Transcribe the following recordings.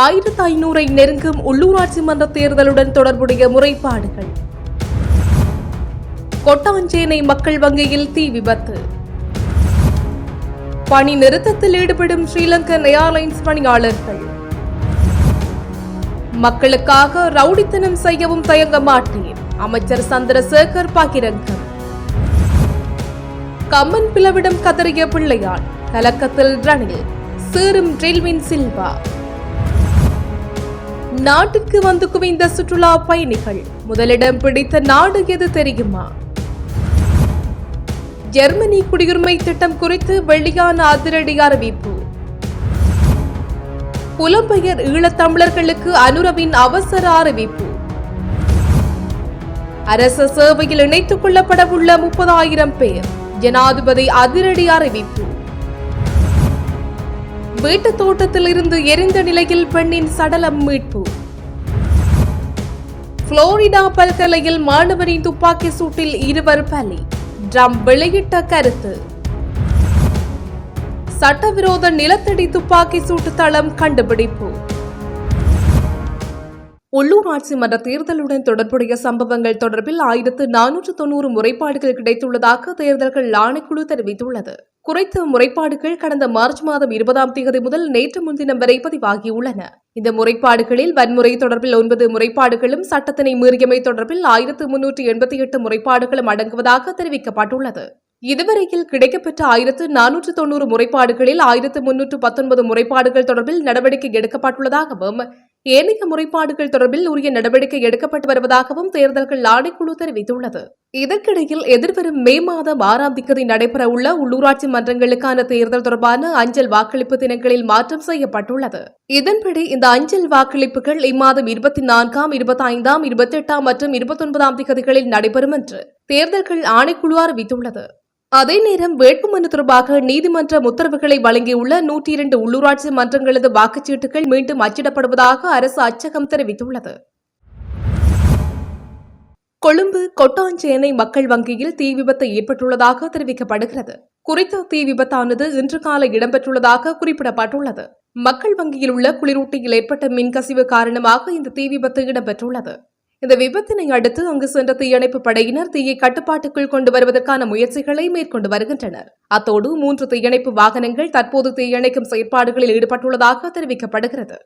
ஆயிரத்து ஐநூறை நெருங்கும் உள்ளூராட்சி மன்ற தேர்தலுடன் தொடர்புடைய முறைப்பாடுகள். கொட்டாஞ்சேனை மக்கள் வங்கியில் தீ விபத்து. பணி நிறுத்தத்தில் ஈடுபடும் ஸ்ரீலங்கன் ஏர்லைன்ஸ் பணியாளர்கள். மக்களுக்காக ரவுடித்தனம் செய்யவும் தயங்க மாட்டேன் அமைச்சர் சந்திரசேகர் பாக்கிரங்கம் கம்மன் பிளவிடம் கதறிய பிள்ளையால் கலக்கத்தில் ரணில் சீரும் ட்ரில்வின் சில்வா. நாட்டிற்கு வந்து குவிந்த சுற்றுலா பயணிகள். முதலிடம் பிடித்த நாடு எது தெரியுமா? ஜெர்மனி குடியுரிமை திட்டம் குறித்து வெளியான அதிரடி அறிவிப்பு. புலம்பெயர் ஈழத்தமிழர்களுக்கு அனுரவின் அவசர அறிவிப்பு. அரச சேவையில் இணைத்துக் கொள்ளப்படவுள்ள முப்பதாயிரம் பேர். ஜனாதிபதி அதிரடி அறிவிப்பு. வீட்டுத் தோட்டத்தில் இருந்து எரிந்த நிலையில் பெண்ணின் சடலம் மீட்பு. புளோரிடா பல்கலையில் மாணவரின் துப்பாக்கி சூட்டில் இருவர் பலி. ட்ரம்ப் வெளியிட்ட கருத்து. சட்டவிரோத நிலத்தடி துப்பாக்கி சூட்டு தளம் கண்டுபிடிப்பு. உள்ளூராட்சி மன்ற தேர்தலுடன் தொடர்புடைய சம்பவங்கள் தொடர்பில் ஆயிரத்து நானூற்று தொன்னூறு முறைப்பாடுகள் கிடைத்துள்ளதாக தேர்தல்கள் ஆணைக்குழு தெரிவித்துள்ளது. குறைத்த முறைப்பாடுகள் கடந்த மார்ச் மாதம் இருபதாம் தேதி முதல் நேற்று முன்தினம் வரை பதிவாகியுள்ளன. இந்த முறைப்பாடுகளில் வன்முறை தொடர்பில் ஒன்பது முறைப்பாடுகளும் சட்டத்தினை மீறியமை தொடர்பில் ஆயிரத்து முன்னூற்று எண்பத்தி எட்டு முறைப்பாடுகளும் அடங்குவதாக தெரிவிக்கப்பட்டுள்ளது. இதுவரையில் கிடைக்கப்பெற்ற ஆயிரத்து நானூற்று தொன்னூறு முறைப்பாடுகளில் ஆயிரத்து முன்னூற்று பத்தொன்பது முறைப்பாடுகள் தொடர்பில் நடவடிக்கை எடுக்கப்பட்டுள்ளதாகவும் ஏனைய முறைப்பாடுகள் தொடர்பில் உரிய நடவடிக்கை எடுக்கப்பட்டு வருவதாகவும் தேர்தல்கள் ஆணைக்குழு தெரிவித்துள்ளது. இதற்கிடையில் எதிர்வரும் மே மாதம் ஆறாம் திகதி நடைபெறவுள்ள உள்ளூராட்சி மன்றங்களுக்கான தேர்தல் தொடர்பான அஞ்சல் வாக்களிப்பு தினங்களில் மாற்றம் செய்யப்பட்டுள்ளது. இதன்படி இந்த அஞ்சல் வாக்களிப்புகள் இம்மாதம் இருபத்தி நான்காம் இருபத்தி ஐந்தாம் இருபத்தி எட்டாம் மற்றும் இருபத்தி ஒன்பதாம் திகதிகளில் நடைபெறும் என்று தேர்தல்கள் ஆணைக்குழு அறிவித்துள்ளது. அதே நேரம் வேட்புமனு தொடர்பாக நீதிமன்றம் உத்தரவுகளை வழங்கியுள்ள நூற்றி இரண்டு உள்ளூராட்சி மன்றங்களது வாக்குச்சீட்டுகள் மீண்டும் அச்சிடப்படுவதாக அரசு அச்சகம் தெரிவித்துள்ளது. கொழும்பு கொட்டாஞ்சேனை மக்கள் வங்கியில் தீ விபத்து ஏற்பட்டுள்ளதாக தெரிவிக்கப்படுகிறது. குறித்த தீ விபத்தானது இன்று காலை இடம்பெற்றுள்ளதாக குறிப்பிடப்பட்டுள்ளது. மக்கள் வங்கியில் உள்ள குளிரூட்டியில் ஏற்பட்ட மின்கசிவு காரணமாக இந்த தீ விபத்து இடம்பெற்றுள்ளது. இந்த விபத்தினை அடுத்து அங்கு சென்ற தீயணைப்பு படையினர் தீயை கட்டுப்பாட்டுக்குள் கொண்டு வருவதற்கான முயற்சிகளை மேற்கொண்டு வருகின்றனர். அத்தோடு மூன்று தீயணைப்பு வாகனங்கள் தற்போது தீயணைக்கும் செயற்பாடுகளில் ஈடுபட்டுள்ளதாக தெரிவிக்கப்படுகிறது.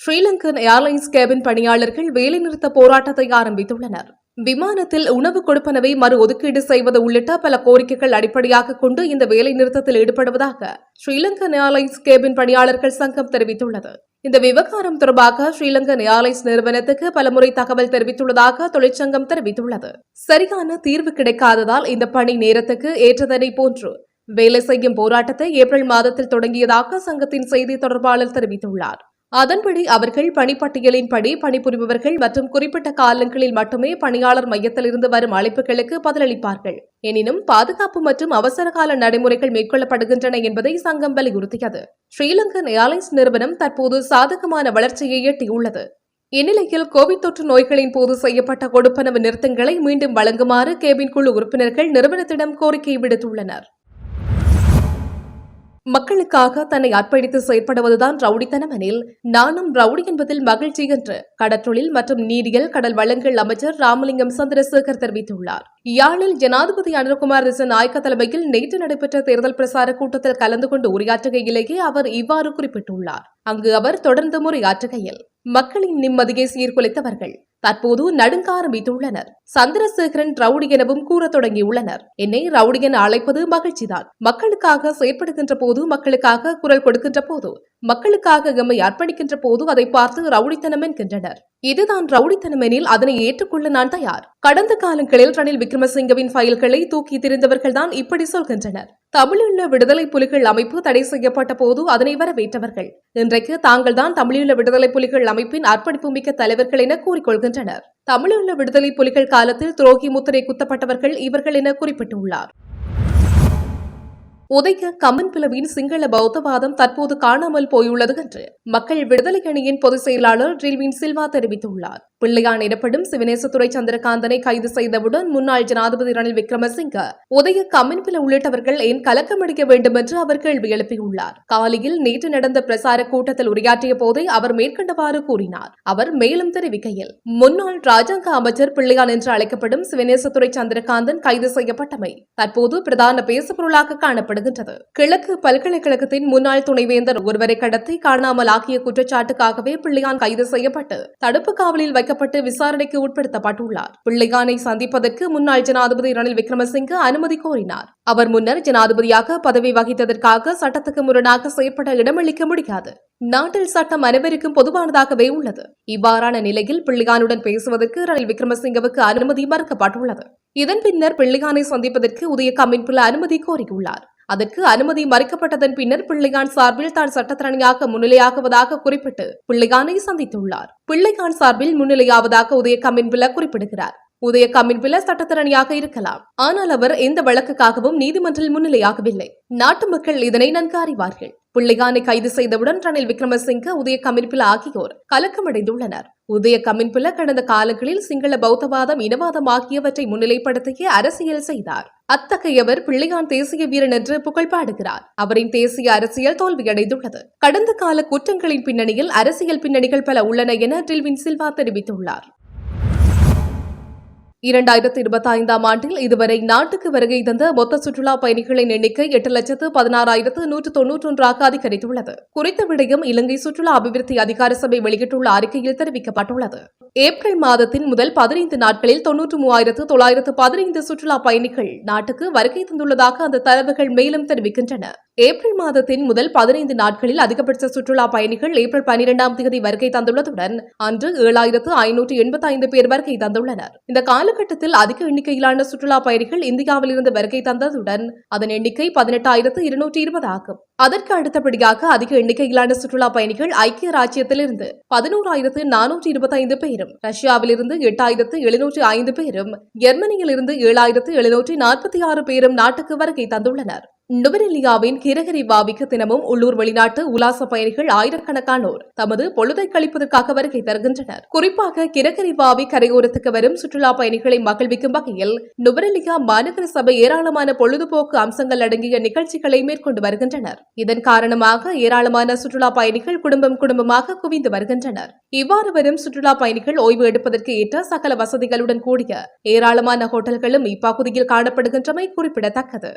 ஸ்ரீலங்கன் ஏர்லைன்ஸ் கேபின் பணியாளர்கள் வேலைநிறுத்த போராட்டத்தை ஆரம்பித்துள்ளனர். விமானத்தில் உணவு கொடுப்பனவை மறு ஒதுக்கீடு செய்வது உள்ளிட்ட பல கோரிக்கைகள் அடிப்படையாக கொண்டு இந்த வேலைநிறுத்தத்தில் ஈடுபடுவதாக ஸ்ரீலங்கன் ஏர்லைன்ஸ் கேபின் பணியாளர்கள் சங்கம் தெரிவித்துள்ளது. இந்த விவகாரம் தொடர்பாக ஸ்ரீலங்கன் ஏர்லைன்ஸ் நிறுவனத்துக்கு பலமுறை தகவல் தெரிவித்துள்ளதாக தொழிற்சங்கம் தெரிவித்துள்ளது. சரியான தீர்வு கிடைக்காததால் இந்த பணி நேரத்துக்கு ஏற்றதனை போன்று வேலை செய்யும் போராட்டத்தை ஏப்ரல் மாதத்தில் தொடங்கியதாக சங்கத்தின் செய்தி தொடர்பாளர் தெரிவித்துள்ளார். அதன்படி அவர்கள் பணிப்பட்டியலின்படி பணிபுரிபவர்கள் மற்றும் குறிப்பிட்ட காலங்களில் மட்டுமே பணியாளர் மையத்திலிருந்து வரும் அழைப்புகளுக்கு பதிலளிப்பார்கள். எனினும் பாதுகாப்பு மற்றும் அவசரகால நடைமுறைகள் மேற்கொள்ளப்படுகின்றன என்பதை சங்கம் வலியுறுத்தியது. ஸ்ரீலங்கன் ஏர்லைன்ஸ் நிறுவனம் தற்போது சாதகமான வளர்ச்சியை எட்டியுள்ளது. இந்நிலையில் கோவிட் தொற்று நோய்களின் போது செய்யப்பட்ட கொடுப்பனவு நிறுத்தங்களை மீண்டும் வழங்குமாறு கேபின் குழு உறுப்பினர்கள் நிறுவனத்திடம் கோரிக்கை விடுத்துள்ளனர். மக்களுக்காக தன்னை அர்ப்பணித்து செயற்படுவதுதான் ரவுடித்தனம் எனில் நானும் ரவுடி என்பதில் மகிழ்ச்சி என்று கடற்றொழில் மற்றும் நீரியல் கடல் வளங்கள் அமைச்சர் ராமலிங்கம் சந்திரசேகர் தெரிவித்துள்ளார். யாழில் ஜனாதிபதி அனுர்குமார் திசநாயக்க தலைமையில் நேற்று நடைபெற்ற தேர்தல் பிரசார கூட்டத்தில் கலந்து கொண்டு உரையாற்றுகையிலேயே அவர் இவ்வாறு குறிப்பிட்டுள்ளார். அங்கு அவர் தொடர்ந்து உரையாற்றுகையில் மக்களின் நிம்மதியை சீர்குலைத்தவர்கள். தற்போது நடுங்க ஆரம்பித்துள்ளனர். சந்திரசேகரன் ரவுடி எனவும் கூற தொடங்கியுள்ளனர். என்னை ரவுடி என அழைப்பது மகிழ்ச்சிதான். மக்களுக்காக செயற்படுகின்ற போது மக்களுக்காக குரல் கொடுக்கின்ற போது மக்களுக்காக எம்மை அர்ப்பணிக்கின்ற போது அதை பார்த்து ரவுடித்தனம் என்கின்றனர். இதுதான் ரவுடித்தனம் எனில் அதனை ஏற்றுக்கொள்ள நான் தயார். கடந்த காலங்களில் ரணில் விக்ரமசிங்கவின் ஃபைல்களை தூக்கி திரிந்தவர்கள் தான் இப்படி சொல்கின்றனர். தமிழீழ விடுதலை புலிகள் அமைப்பு தடை செய்யப்பட்ட போது அதனை வரவேற்றவர்கள். இன்றைக்கு தாங்கள் தான் தமிழீழ விடுதலை புலிகள் அமைப்பின் அர்ப்பணிப்பு மிக்க தலைவர்கள் என கூறிக்கொள்கின்றனர். தமிழீழ விடுதலை புலிகள் காலத்தில் துரோகி முத்திரை குத்தப்பட்டவர்கள் இவர்கள் என குறிப்பிட்டுள்ளார். உதய கமன் பிளவின் சிங்கள பௌத்தவாதம் தற்போது காணாமல் போயுள்ளது என்று மக்கள் விடுதலை அணியின் பொதுச் செயலாளர் ட்ரில்வின் சில்வா தெரிவித்துள்ளார். பிள்ளையான் எனப்படும் சிவனேசத்துறை சந்திரகாந்தனை கைது செய்தவுடன் முன்னாள் ஜனாதிபதி ரணில் விக்ரமசிங்க உதய கம்மின்பில உள்ளிட்டவர்கள் ஏன் கலக்கமடிக்க வேண்டும் என்று அவர் கேள்வி எழுப்பியுள்ளார். காலையில் நேற்று நடந்த பிரசார கூட்டத்தில் உரையாற்றிய போதே அவர் மேற்கண்டவாறு கூறினார். அவர் மேலும் தெரிவிக்கையில் முன்னாள் ராஜாங்க அமைச்சர் பிள்ளையான் என்று அழைக்கப்படும் சிவனேசத்துறை சந்திரகாந்தன் கைது செய்யப்பட்டமை தற்போது பிரதான பேசுபொருளாக காணப்படுகின்றது. கிழக்கு பல்கலைக்கழகத்தின் முன்னாள் துணைவேந்தர் ஒருவரை கடத்தி காணாமல் ஆக்கிய குற்றச்சாட்டுக்காகவே பிள்ளையான் கைது செய்யப்பட்டு தடுப்பு காவலில் வைக்கப்பட்டு விசாரணைக்கு உட்படுத்தப்பட்டுள்ளார். பிள்ளையானை சந்திப்பதற்கு முன்னாள் ஜனாதிபதி ரணில் விக்ரமசிங்க அனுமதி கோரினார். அவர் முன்னர் ஜனாதிபதியாக பதவி வகித்ததற்காக சட்டத்துக்கு முரணாக செயற்பட இடமளிக்க முடியாது. நாட்டில் சட்டம் அனைவருக்கும் பொதுவானதாகவே உள்ளது. இவ்வாறான நிலையில் பிள்ளையானுடன் பேசுவதற்கு ரணில் விக்ரமசிங்கவுக்கு அனுமதி மறுக்கப்பட்டுள்ளது. இதன் பின்னர் பிள்ளையானை சந்திப்பதற்கு உதய கம்மின்பில் அனுமதி கோரியுள்ளார். அதற்கு அனுமதி மறுக்கப்பட்டதன் பின்னர் பிள்ளையான் சார்பில் தான் சட்டத்தரணியாக முன்னிலையாகுவதாக குறிப்பிட்டு பிள்ளையானை சந்தித்துள்ளார். பிள்ளையான் சார்பில் முன்னிலையாவதாக உதயகமின்பில குறிப்பிடுகிறார். உதய கமின்பில சட்டத்தரணியாக இருக்கலாம். ஆனால் அவர் எந்த வழக்குக்காகவும் நீதிமன்றில் முன்னிலையாகவில்லை. நாட்டு மக்கள் இதனை நன்கு அறிவார்கள். பிள்ளையானை கைது செய்தவுடன் ரணில் விக்ரமசிங்க உதய கமின்பில ஆகியோர் கலக்கமடைந்துள்ளனர். உதய கமின்பில கடந்த காலங்களில் சிங்கள பௌத்தவாதம் இனவாதம் ஆகியவற்றை முன்னிலைப்படுத்திய அரசியல் செய்தார். அத்தகையவர் பிள்ளையான் தேசிய வீரன் என்று புகழ் பாடுகிறார். அவரின் தேசிய அரசியல் தோல்வியடைந்துள்ளது. கடந்த கால குற்றங்களின் பின்னணியில் அரசியல் பின்னணிகள் பல உள்ளன என டில்வின் சில்வா தெரிவித்துள்ளார். இரண்டாயிரத்தி இருபத்தி ஐந்தாம் ஆண்டில் இதுவரை நாட்டுக்கு வருகை தந்த மொத்த சுற்றுலா பயணிகளின் எண்ணிக்கை எட்டு லட்சத்து பதினாறாயிரத்து நூற்று தொன்னூற்றொன்றாக அதிகரித்துள்ளது. குறித்த விடயம் இலங்கை சுற்றுலா அபிவிருத்தி அதிகார சபை வெளியிட்டுள்ள அறிக்கையில் தெரிவிக்கப்பட்டுள்ளது. ஏப்ரல் மாதத்தின் முதல் பதினைந்து நாட்களில் தொன்னூற்று மூவாயிரத்து தொள்ளாயிரத்து பதினைந்து சுற்றுலா பயணிகள் நாட்டுக்கு வருகை தந்துள்ளதாக அந்த தரவுகள் மேலும் தெரிவிக்கின்றன. ஏப்ரல் மாதத்தின் முதல் பதினைந்து நாட்களில் அதிகபட்ச சுற்றுலா பயணிகள் ஏப்ரல் பனிரெண்டாம் தேதி வருகை தந்துள்ளதுடன் அன்று ஏழாயிரத்து ஐநூற்று எண்பத்தி ஐந்து பேர் வருகை தந்துள்ளனர். இந்த காலகட்டத்தில் அதிக எண்ணிக்கையிலான சுற்றுலா பயணிகள் இந்தியாவில் இருந்து வருகை தந்ததுடன் அதன் எண்ணிக்கை பதினெட்டாயிரத்து இருநூற்றி இருபது ஆகும். அதற்கு அடுத்தபடியாக அதிக எண்ணிக்கையிலான சுற்றுலா பயணிகள் ஐக்கிய ராஜ்யத்திலிருந்து பதினோராயிரத்து நானூற்றி இருபத்தி ஐந்து பேரும் ரஷ்யாவிலிருந்து எட்டாயிரத்து எழுநூற்றி ஐந்து பேரும் ஜெர்மனியிலிருந்து ஏழாயிரத்து எழுநூற்றி நாற்பத்தி ஆறு பேரும் நாட்டுக்கு வருகை தந்துள்ளனர். நுவரெலியாவின் கிரகரி வாவிக்கு தினமும் உள்ளூர் வெளிநாட்டு உலாச பயணிகள் ஆயிரக்கணக்கானோர் தமது பொழுதை கழிப்பதற்காக வருகை தருகின்றனர். குறிப்பாக கிரகரி வாவி கரையோரத்துக்கு வரும் சுற்றுலா பயணிகளை மகிழ்விக்கும் வகையில் நுவரெலியா மாநகர சபை ஏராளமான பொழுதுபோக்கு அம்சங்கள் அடங்கிய நிகழ்ச்சிகளை மேற்கொண்டு வருகின்றனர். இதன் காரணமாக ஏராளமான சுற்றுலா பயணிகள் குடும்பம் குடும்பமாக குவிந்து வருகின்றனர். இவ்வாறு வரும் சுற்றுலா பயணிகள் ஓய்வு எடுப்பதற்கு ஏற்ற சகல வசதிகளுடன் கூடிய ஏராளமான ஹோட்டல்களும் இப்பகுதியில் காணப்படுகின்றமை குறிப்பிடத்தக்கது.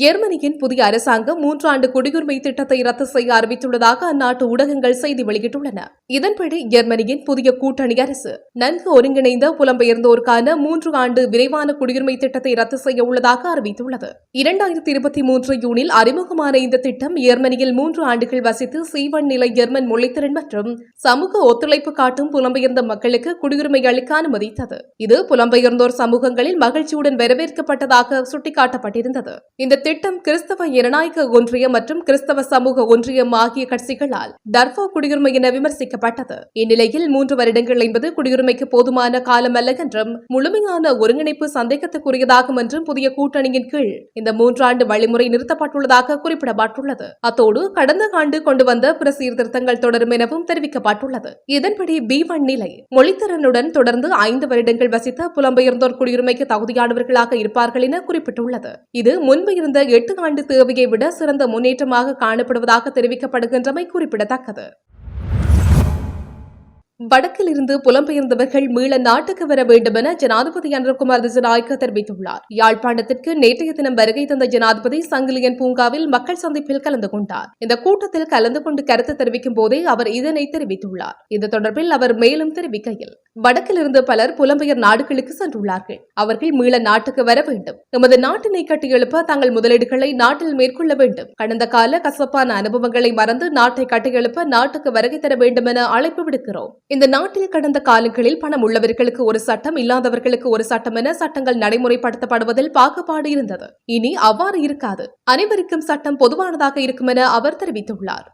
ஜெர்மனியின் புதிய அரசாங்கம் மூன்றாண்டு குடியுரிமை திட்டத்தை ரத்து செய்ய அறிவித்துள்ளதாக அந்நாட்டு ஊடகங்கள் செய்தி வெளியிட்டுள்ளன. இதன்படி ஜெர்மனியின் புதிய கூட்டணி அரசு நன்கு ஒருங்கிணைந்த புலம்பெயர்ந்தோருக்கான மூன்று ஆண்டு விரைவான குடியுரிமை திட்டத்தை ரத்து செய்ய உள்ளதாக அறிவித்துள்ளது. இரண்டாயிரத்தி இருபத்தி மூன்று ஜூனில் அறிமுகமான இந்த திட்டம் ஜெர்மனியில் மூன்று ஆண்டுகள் வசித்து சீவன் நிலை ஜெர்மன் மொழித்திறன் மற்றும் சமூக ஒத்துழைப்பு காட்டும் புலம்பெயர்ந்த மக்களுக்கு குடியுரிமை அளிக்க அனுமதித்தது. இது புலம்பெயர்ந்தோர் சமூகங்களில் மகிழ்ச்சியுடன் வரவேற்கப்பட்டதாக சுட்டிக்காட்டப்பட்டிருந்தது. இந்த இத்திட்டம் கிறிஸ்தவ ஜனநாயக ஒன்றியம் மற்றும் கிறிஸ்தவ சமூக ஒன்றியம் ஆகிய கட்சிகளால் டர்போ குடியுரிமை என விமர்சிக்கப்பட்டது. இந்நிலையில் மூன்று வருடங்கள் என்பது குடியுரிமைக்கு போதுமான காலம் அல்ல என்றும் முழுமையான ஒருங்கிணைப்பு சந்தேகத்துக்குரியதாகும் என்றும் புதிய கூட்டணியின் கீழ் இந்த மூன்றாண்டு வழிமுறை நிறுத்தப்பட்டுள்ளதாக குறிப்பிடப்பட்டுள்ளது. அத்தோடு கடந்த ஆண்டு கொண்டு வந்த பிற சீர்திருத்தங்கள் தொடரும் எனவும் தெரிவிக்கப்பட்டுள்ளது. இதன்படி பி ஒன் நிலை. மொழித்திறனுடன் தொடர்ந்து ஐந்து வருடங்கள் வசித்த புலம்பெயர்ந்தோர் குடியுரிமைக்கு தகுதியானவர்களாக இருப்பார்கள் என குறிப்பிட்டுள்ளது. இது முன்பு இருந்த எட்டு ஆண்டு தேவையை விட சிறந்த முன்னேற்றமாக காணப்படுவதாக தெரிவிக்கப்படுகின்றமை குறிப்பிடத்தக்கது. வடக்கில் இருந்து புலம்பெயர்ந்தவர்கள் மீள நாட்டுக்கு வர வேண்டும் என ஜனாதிபதி அன்றகுமார் திசநாயக்க தெரிவித்துள்ளார். யாழ்ப்பாணத்திற்கு நேற்றைய தினம் வருகை தந்த ஜனாதிபதி சங்கிலியன் பூங்காவில் மக்கள் சந்திப்பில் கலந்து கொண்டார். இந்த கூட்டத்தில் கலந்து கொண்டு கருத்து தெரிவிக்கும் போதே அவர் இதனை தெரிவித்துள்ளார். இது தொடர்பில் அவர் மேலும் தெரிவிக்கையில் வடக்கில் இருந்து பலர் புலம்பெயர் நாடுகளுக்கு சென்றுள்ளார்கள். அவர்கள் மீள நாட்டுக்கு வர வேண்டும். எமது நாட்டினை கட்டியெழுப்ப தங்கள் முதலீடுகளை நாட்டில் மேற்கொள்ள வேண்டும். கடந்த கால கசப்பான அனுபவங்களை மறந்து நாட்டை கட்டியெழுப்ப நாட்டுக்கு வருகை தர வேண்டும் என அழைப்பு விடுக்கிறோம். இந்த நாட்டில் கடந்த காலங்களில் பணம் உள்ளவர்களுக்கு ஒரு சட்டம் இல்லாதவர்களுக்கு ஒரு சட்டம் என சட்டங்கள் நடைமுறைப்படுத்தப்படுவதில் பாகுபாடு இருந்தது. இனி அவ்வாறு இருக்காது. அனைவருக்கும் சட்டம் பொதுவானதாக இருக்கும் என அவர் தெரிவித்துள்ளார்.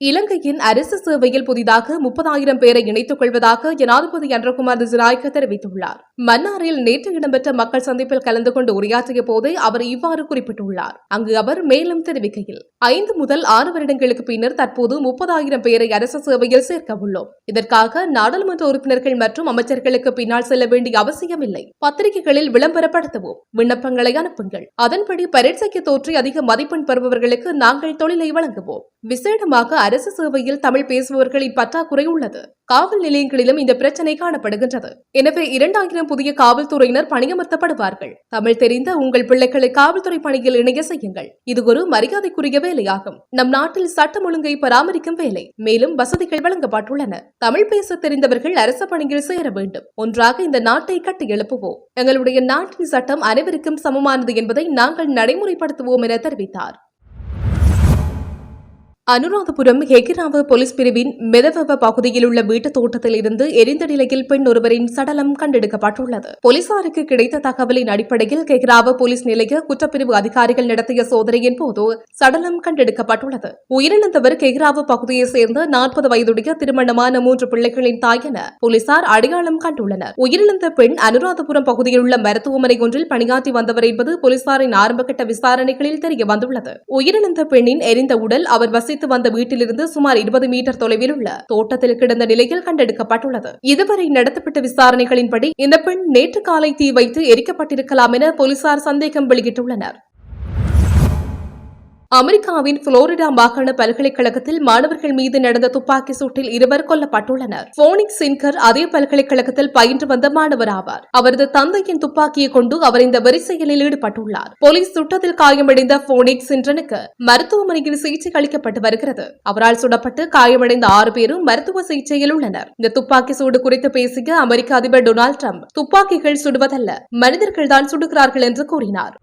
இலங்கையின் அரசு சேவையில் புதிதாக முப்பதாயிரம் பேரை இணைத்துக் கொள்வதாக ஜனாதிபதி அன்றகுமார் திசுநாயக்க தெரிவித்துள்ளார். மன்னாரில் நேற்று இடம்பெற்ற மக்கள் சந்திப்பில் கலந்து கொண்டு உரையாற்றிய போதே அவர் இவ்வாறு குறிப்பிட்டுள்ளார். அங்கு அவர் மேலும் தெரிவிக்கையில் ஐந்து முதல் ஆறு வருடங்களுக்கு பின்னர் தற்போது முப்பதாயிரம் பேரை அரசு சேவையில் சேர்க்க உள்ளோம். இதற்காக நாடாளுமன்ற உறுப்பினர்கள் மற்றும் அமைச்சர்களுக்கு பின்னால் செல்ல வேண்டிய அவசியமில்லை. பத்திரிகைகளில் விளம்பரப்படுத்துவோம். விண்ணப்பங்களை அனுப்புங்கள். அதன்படி பரீட்சைக்கு தோற்றி அதிக மதிப்பெண் பெறுபவர்களுக்கு நாங்கள் தொழிலை வழங்குவோம். விசேடமாக அரசு சேவையில் தமிழ் பேசுபவர்களின் பற்றாக்குறை உள்ளது. காவல் நிலையங்களிலும் இந்த பிரச்சனை காணப்படுகின்றது. எனவே இரண்டாயிரம் புதிய காவல்துறையினர் பணியமர்த்தப்படுவார்கள். தமிழ் தெரிந்த உங்கள் பிள்ளைகளை காவல்துறை பணியில் இணைய செய்யுங்கள். இது ஒரு மரியாதைக்குரிய வேலையாகும். நம் நாட்டில் சட்டம் ஒழுங்கை பராமரிக்கும் வேலை. மேலும் வசதிகள் வழங்கப்பட்டுள்ளன. தமிழ் பேச தெரிந்தவர்கள் அரசு பணியில் சேர வேண்டும். ஒன்றாக இந்த நாட்டை கட்டி எழுப்புவோம். எங்களுடைய நாட்டின் சட்டம் அனைவருக்கும் சமமானது என்பதை நாங்கள் நடைமுறைப்படுத்துவோம் என தெரிவித்தார். அனுராதபுரம் ஹெகிராவ போலீஸ் பிரிவின் மெதவவ பகுதியில் உள்ள வீட்டுத் தோட்டத்தில் இருந்து எரிந்த நிலையில் பெண் ஒருவரின் சடலம் கண்டெடுக்கப்பட்டுள்ளது. போலீசாருக்கு கிடைத்த தகவலின் அடிப்படையில் ஹெகிராவ போலீஸ் நிலைய குற்றப்பிரிவு அதிகாரிகள் நடத்திய சோதனையின் போது சடலம் கண்டெடுக்கப்பட்டுள்ளது. உயிரிழந்தவர் கெகிராவ பகுதியைச் சேர்ந்த நாற்பது வயதுடைய திருமணமான மூன்று பிள்ளைகளின் தாய் என போலீசார் அடையாளம் கண்டுள்ளனர். உயிரிழந்த பெண் அனுராதபுரம் பகுதியில் உள்ள மருத்துவமனை ஒன்றில் பணியாற்றி வந்தவர் என்பது போலீசாரின் ஆரம்பகட்ட விசாரணைகளில் தெரிய வந்துள்ளது உயிரிழந்த பெண்ணின் எரிந்த உடல் அவர் வசித்து வந்த வீட்டிலிருந்து சுமார் இருபது மீட்டர் தொலைவில் உள்ள தோட்டத்தில் கிடந்த நிலையில் கண்டெடுக்கப்பட்டுள்ளது. இதுவரை நடத்தப்பட்ட விசாரணைகளின்படி இந்த பெண் நேற்று காலை தீ வைத்து எரிக்கப்பட்டிருக்கலாம் என போலீசார் சந்தேகம் வெளியிட்டுள்ளனர். அமெரிக்காவின் புளோரிடா மாகாண பல்கலைக்கழகத்தில் மாணவர்கள் மீது நடந்த துப்பாக்கி சூட்டில் இருவர் கொல்லப்பட்டுள்ளனர். போனிக் சின்கர் அதே பல்கலைக்கழகத்தில் பயின்று வந்த மாணவர் ஆவார். அவரது தந்தையின் துப்பாக்கியை கொண்டு அவர் இந்த வரிசெயலில் ஈடுபட்டுள்ளார். போலீஸ் சுட்டத்தில் காயமடைந்த போனிக் சின்றனுக்கு மருத்துவமனையில் சிகிச்சை அளிக்கப்பட்டு வருகிறது. அவரால் சுடப்பட்டு காயமடைந்த ஆறு பேரும் மருத்துவ சிகிச்சையில் உள்ளனர். இந்த துப்பாக்கி சூடு குறித்து பேசிய அமெரிக்க அதிபர் டொனால்டு ட்ரம்ப் துப்பாக்கிகள் சுடுவதல்ல மனிதர்கள்தான் சுடுகிறார்கள் என்று கூறினார்.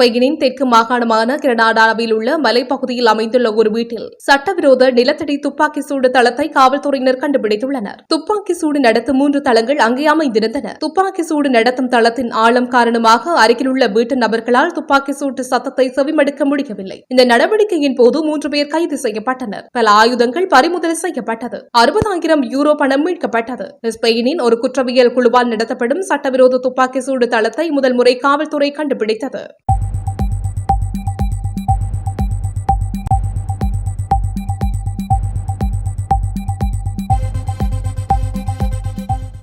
ஸ்பெயினின் தெற்கு மாகாணமான கிரனாடாவில் உள்ள மலைப்பகுதியில் அமைந்துள்ள ஒரு வீட்டில் சட்டவிரோத நிலத்தடி துப்பாக்கி சூடு தளத்தை காவல்துறையினர் கண்டுபிடித்துள்ளனர். துப்பாக்கி சூடு நடத்தும் மூன்று தளங்கள் அங்கே அமைந்திருந்தன. துப்பாக்கி சூடு நடத்தும் தளத்தின் ஆழம் காரணமாக அருகிலுள்ள வீட்டு நபர்களால் துப்பாக்கி சூட்டு சத்தத்தை செவிமடுக்க முடியவில்லை. இந்த நடவடிக்கையின் போது மூன்று பேர் கைது செய்யப்பட்டனர். பல ஆயுதங்கள் பறிமுதல் செய்யப்பட்டது. அறுபதாயிரம் யூரோ பணம் மீட்கப்பட்டது. ஸ்பெயினின் ஒரு குற்றவியல் குழுவால் நடத்தப்படும் சட்டவிரோத துப்பாக்கி சூடு தளத்தை முதல் முறை காவல்துறை கண்டுபிடித்தது.